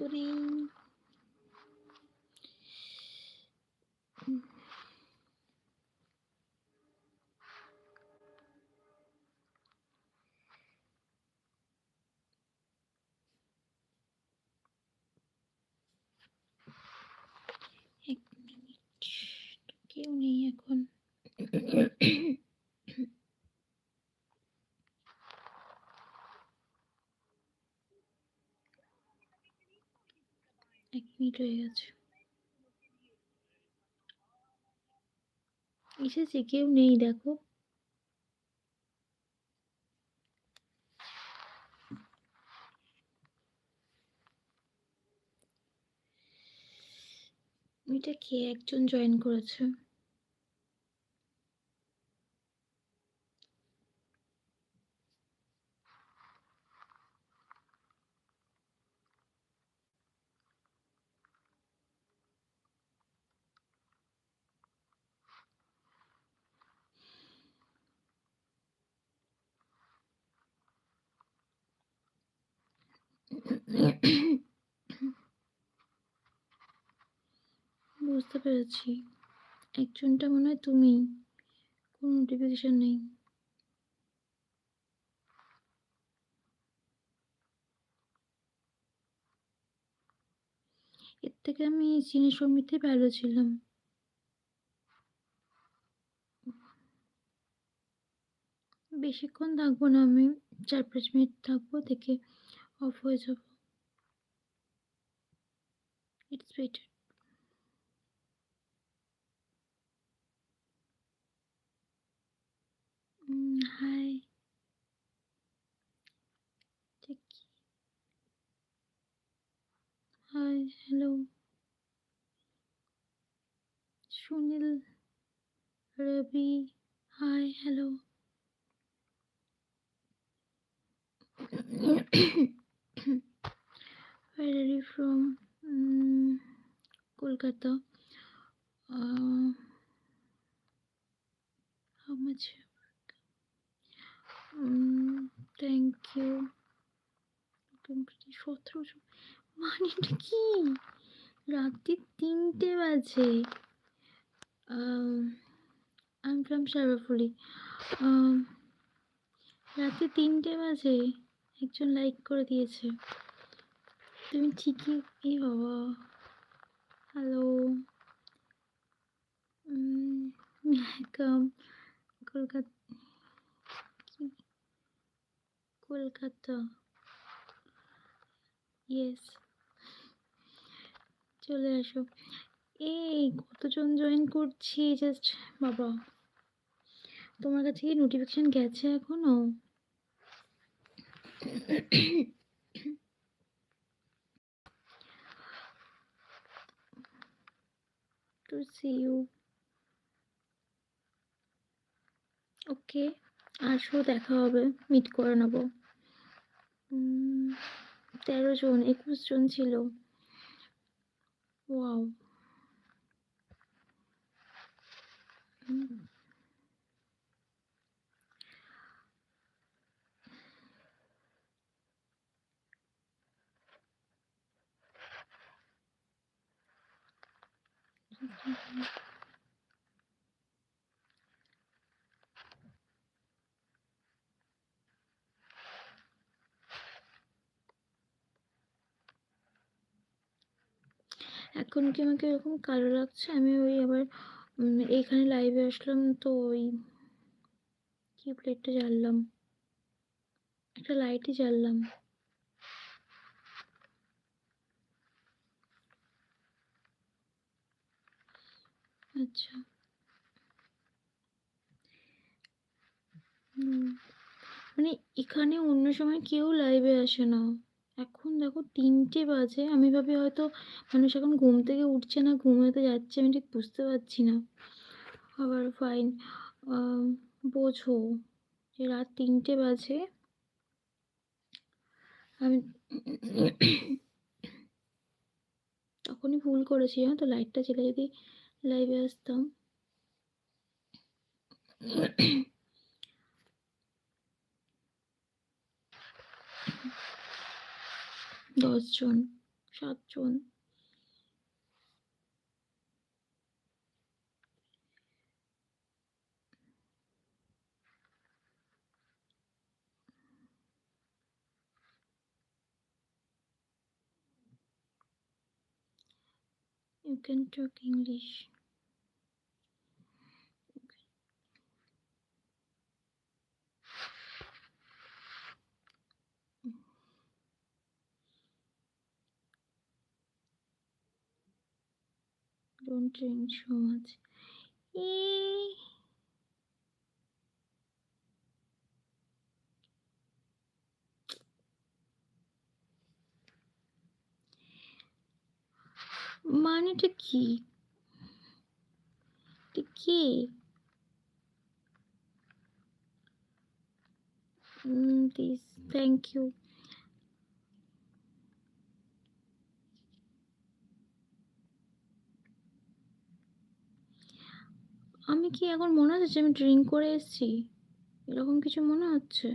তো নেই উম, এক মিনিট তো কেউ নেই এখন এক মিনিট হয়ে গেছে। এসেছে কেউ নেই দেখো। এটা কে? একজন জয়েন করেছে। বুঝতে পেরেছি। একজনটা মনে হয় তুমি। কোনো নোটিফিকেশন নেই। এর থেকে আমি চিনি সমিতি ভালো ছিলাম। বেশিক্ষণ থাকব না আমি, চার পাঁচ মিনিট থাকব দেখে। অফ হয়ে যাব ইটস বেটার হাই ঠিক hi hello Sunil Rabi hi hello Where are you from? Mm, Kolkata. Uh, how much? Mm, thank you. সতেরোশো মানেটা কি রাত্রি তিনটে বাজে আই ফ্রম সারাফুলি রাত্রি তিনটে বাজে একজন লাইক করে দিয়েছে তুমি ঠিকই এই বাবা। হ্যালো কলকাতা কলকাতা। ইয়েস চলে আসো। এই, কতজন জয়েন করছি? জাস্ট বাবা। তোমার কাছে কি নোটিফিকেশন গেছে এখনও? To see you. ওকে আসো, দেখা হবে। মিট করে নেব। তেরো জন, একুশ জন ছিল। ওয়াও এখন কি আমাকে এরকম কালো লাগছে? আমি ওই আবার এইখানে লাইভে আসলাম তো ওই কি প্লেটটা জ্বাললাম। একটা লাইটই জ্বাললাম। আচ্ছা। মানে এখানে অন্য সময় কেউ লাইভে আসে না। এখন দেখো তিনটে বাজে। আমি ভাবি হয়তো মানুষ এখন ঘুম থেকে উঠছে না, ঘুমাতে যাচ্ছে, আমি ঠিক বুঝতে পারছি না। আবার ফাইন বোঝো যে রাত তিনটে বাজে। আমি তখনই ভুল করেছি হ্যাঁ তো? লাইটটা জ্বেলে যদি লাইভে আসতাম দশজন সাতজন Can talk English. Don't drink so much. Eh. মানেটা কি? কে? দিস থ্যাংক ইউ আমি কি এখন মনে হচ্ছে আমি ড্রিঙ্ক করে এসেছি? এরকম কিছু মনে হচ্ছে?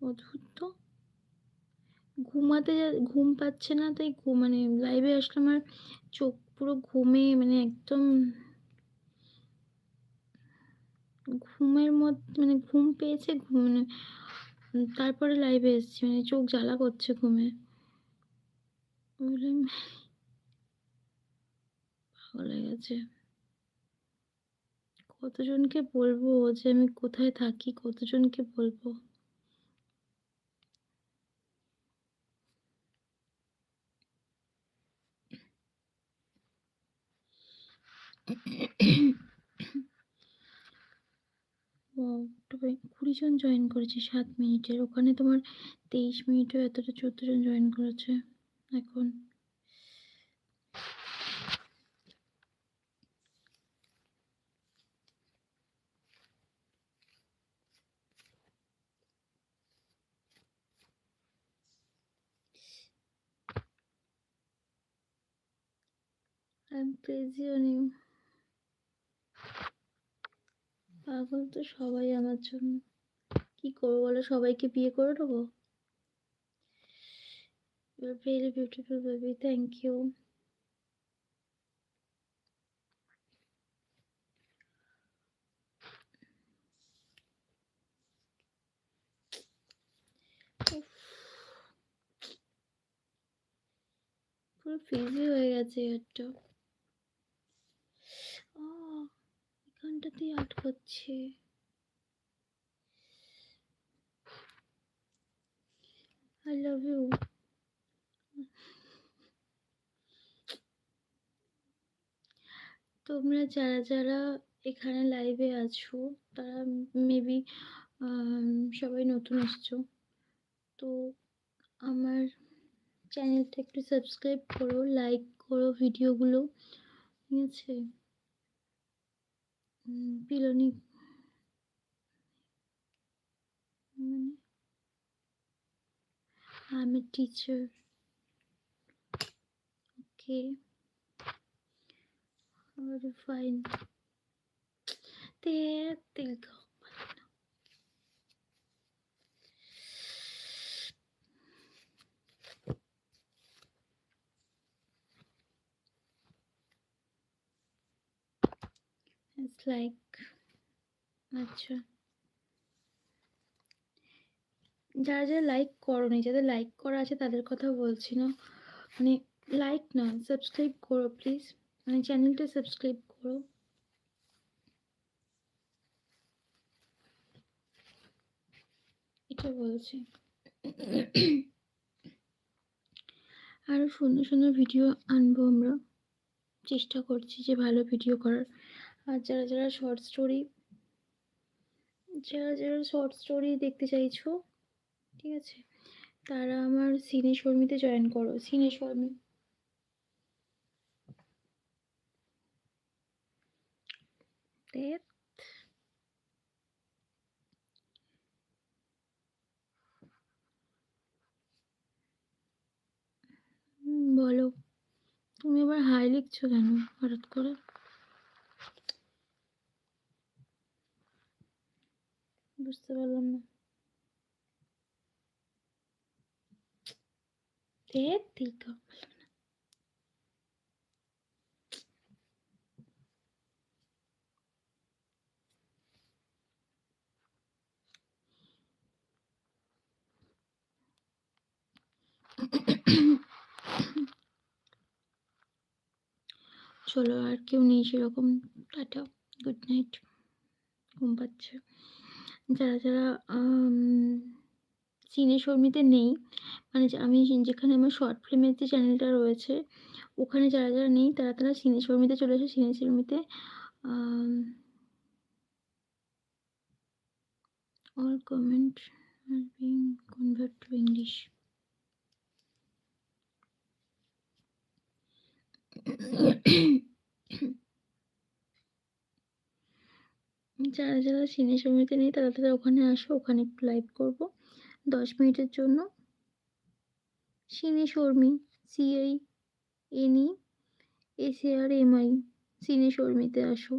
অদ্ভুত তো। ঘুমাতে ঘুম পাচ্ছে না, তাই ঘুম মানে লাইভে আসলে আমার চোখ পুরো ঘুমে মানে একদম ঘুমের মধ্যে মানে ঘুম পেয়েছে ঘুম মানে তারপরে লাইভে এসেছি মানে চোখ জ্বালা করছে ঘুমে। ভালো লেগেছে কতজনকে বলব যে আমি কোথায় থাকি, কতজনকে বলব? কুড়ি জন জয়েন করেছে সাত মিনিটের ওখানে তোমার তেইশ মিনিটেও এতটা চোদ্দ জন জয়েন করেছে এখন I'm crazy on you. পাগল তো সবাই আমার জন্য। কি করব বলো, সবাইকে বিয়ে করে নেব? You're beautiful, baby, thank you. পুরো ফ্রিজি হয়ে গেছে একটা এখানটাতেই আটকাচ্ছে। আই লাভ ইউ তোমরা যারা যারা এখানে লাইভে আছো, তারা মেবি সবাই নতুন এসছো। তো আমার চ্যানেলটা একটু সাবস্ক্রাইব করো লাইক করো ভিডিওগুলো ঠিক আছে? Mm, Piloni I'm a teacher. Okay. How to find there they go. Like আচ্ছা। যারা যারা লাইক করনি, যাদের লাইক করা আছে তাদের কথা বলছি না। মানে লাইক না সাবস্ক্রাইব করো প্লিজ মানে চ্যানেলটা সাবস্ক্রাইব করো। এটা বলছি। আরও সুন্দর সুন্দর ভিডিও আনব আমরা। চেষ্টা করছি যে ভালো ভিডিও করার। আর যারা যারা শর্ট স্টোরি যারা যারা শর্ট স্টোরি দেখতে চাইছো, ঠিক আছে? তারা আমার সিনে শর্মিতে জয়েন করো। সিনে শর্মি। বলো। তুমি আবার হাই লিখছো কেন, হঠাৎ করে? বুঝতে পারলাম না। চলো আর কেউ নেই সেরকম। টাটা গুড নাইট ঘুম পাচ্ছে। যারা যারা সিনে শর্মিতে নেই মানে আমি যেখানে আমার শর্ট ফিল্মের যে চ্যানেলটা রয়েছে, ওখানে যারা যারা নেই, তারা তারা সিনে শর্মিতে চলে আসে সিনে শর্মিতে অল কমেন্ট আর বিং কনভার্ট টু ইংলিশ যারা যারা সিনে সমিতি নেই, তারা তারা ওখানে আসো, ওখানে একটু লাইভ করব। দশ মিনিটের জন্য। Cine Sharmi C I N E S A R M I cine শর্মিতে আসো।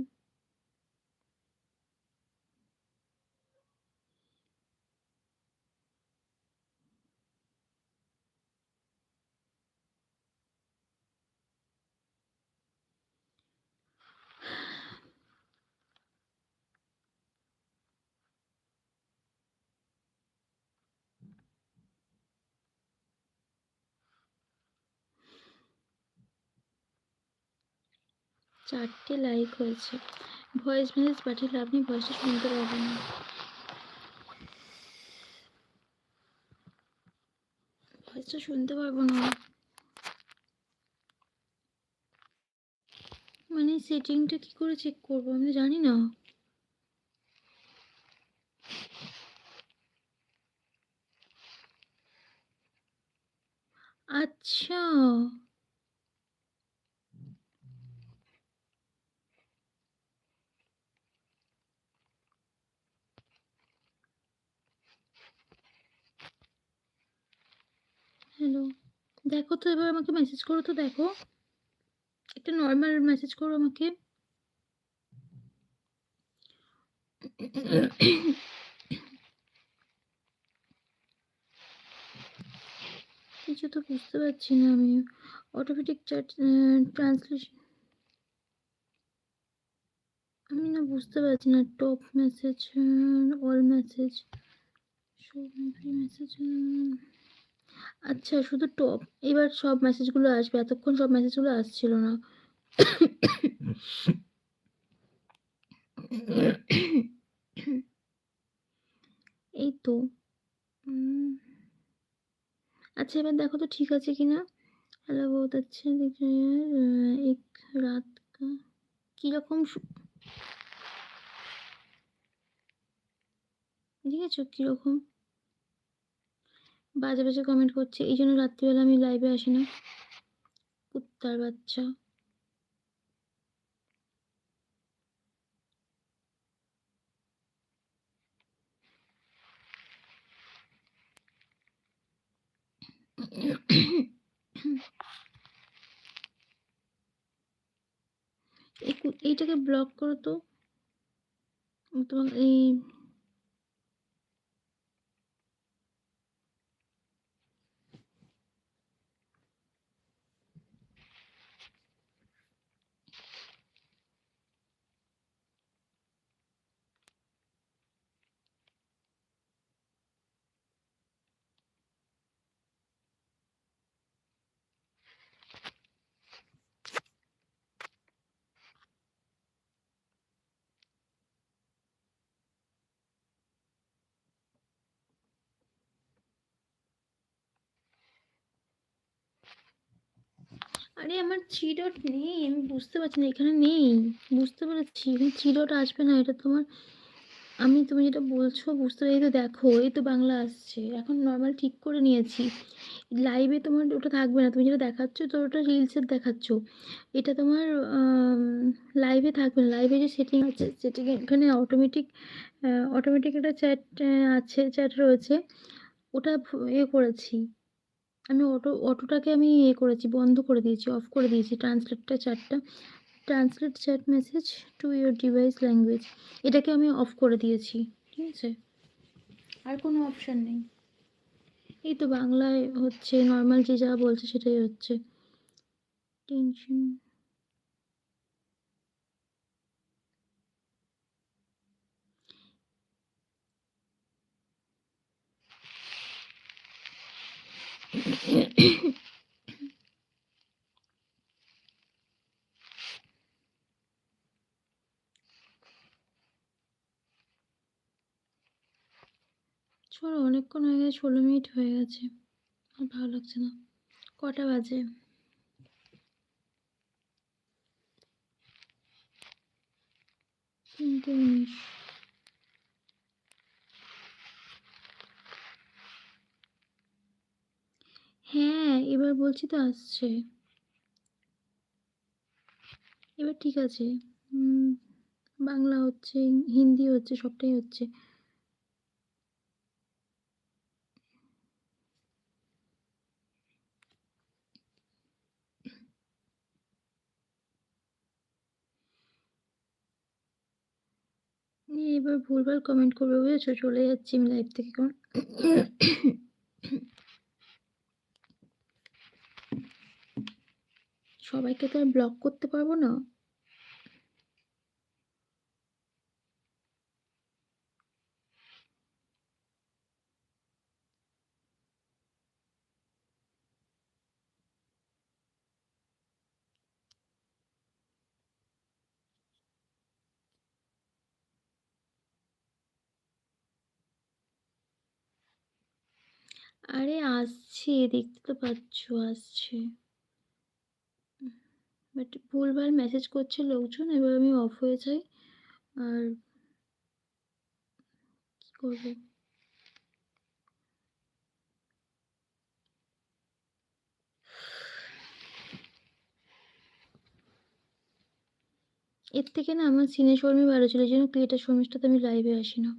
চারটে লাইক হয়েছে। ভয়েস মেসেজ পাঠালে আপনি ভয়েসটা শুনতে পারবেন না। ভয়েসটা শুনতে পারব না। মানে সেটিংটা কি করে চেক করব আমি জানি না। আচ্ছা। হ্যালো দেখো তো এবার আমাকে মেসেজ করো তো দেখো। একটা নর্মাল মেসেজ করো আমাকে। কিছু তো বুঝতে পারছি না আমি। অটোমেটিক চ্যাট ট্রান্সলেশন আমি না বুঝতে পারছি না। Top message all message message আচ্ছা শুধু টপ। এবার সব মেসেজগুলো আসবে। এতক্ষণ সব মেসেজগুলো আসছিল না। এই তো। আচ্ছা এবার দেখো তো ঠিক আছে কি না হ্যালো বহুত আচ্ছা। এক রাত কীরকম দেখেছ কীরকম বাজে বাজে কমেন্ট করছে। এই জন্য রাত্রিবেলা আমি লাইভে আসি না। কুত্তার বাচ্চা। এইটাকে ব্লক করো তো। তোমার এই আরে আমার থ্রি ডট নেই, আমি বুঝতে পারছি না, এখানে নেই, বুঝতে পেরেছি, এখানে আসবে না, এটা তোমার, আমি তুমি যেটা বলছো বুঝতে এই তো দেখো, এই তো বাংলা আসছে, এখন নর্মাল ঠিক করে নিয়েছি লাইভে তোমার ওটা থাকবে না, তুমি যেটা দেখাচ্ছ, তো ওটা রিলসের দেখাচ্ছ, এটা তোমার লাইভে থাকবে না লাইভে যে সেটিং আছে সেটিং এখানে অটোমেটিক অটোমেটিক একটা চ্যাট আছে চ্যাট রয়েছে, ওটা এ করেছি আমি অটো, অটোটাকে আমি ইয়ে করেছি, বন্ধ করে দিয়েছি অফ করে দিয়েছি ট্রান্সলেটটা চ্যাটটা translate chat message to your device language এটাকে আমি অফ করে দিয়েছি, ঠিক আছে? আর কোনো অপশান নেই। এই তো বাংলায় হচ্ছে নর্মাল যে যা বলছে সেটাই হচ্ছে। টেনশন চলো, অনেকক্ষণ হয়ে গেছে, ষোলো মিনিট হয়ে গেছে। আর ভালো লাগছে না। কটা বাজে? তিনটে উনিশ। হ্যাঁ এবার বলছি তো আসছে। এবার ঠিক আছে। বাংলা হচ্ছে, হিন্দি হচ্ছে, সবটাই হচ্ছে। এবার ভুলভাল কমেন্ট করবে, বুঝেছ? চলে যাচ্ছি আমি লাইভ থেকে কারণ সবাইকে তো আর ব্লক করতে পারব না। আরে আসছে দেখতে তো পাচ্ছ আসছে। বাট ভুলভাল মেসেজ করছে লোকজন, এবার আমি অফ হয়ে যাই। আর কি করব? এর থেকে না আমার সিনে শর্মী ভালো ছিল জন্য ক্রিয়েটার শর্মিষ্ঠাতে আমি লাইভে আসি না